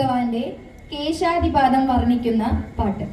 ഭഗവാന്റെ കേശാധിപാദം വർണിക്കുന്ന പാട്ട്.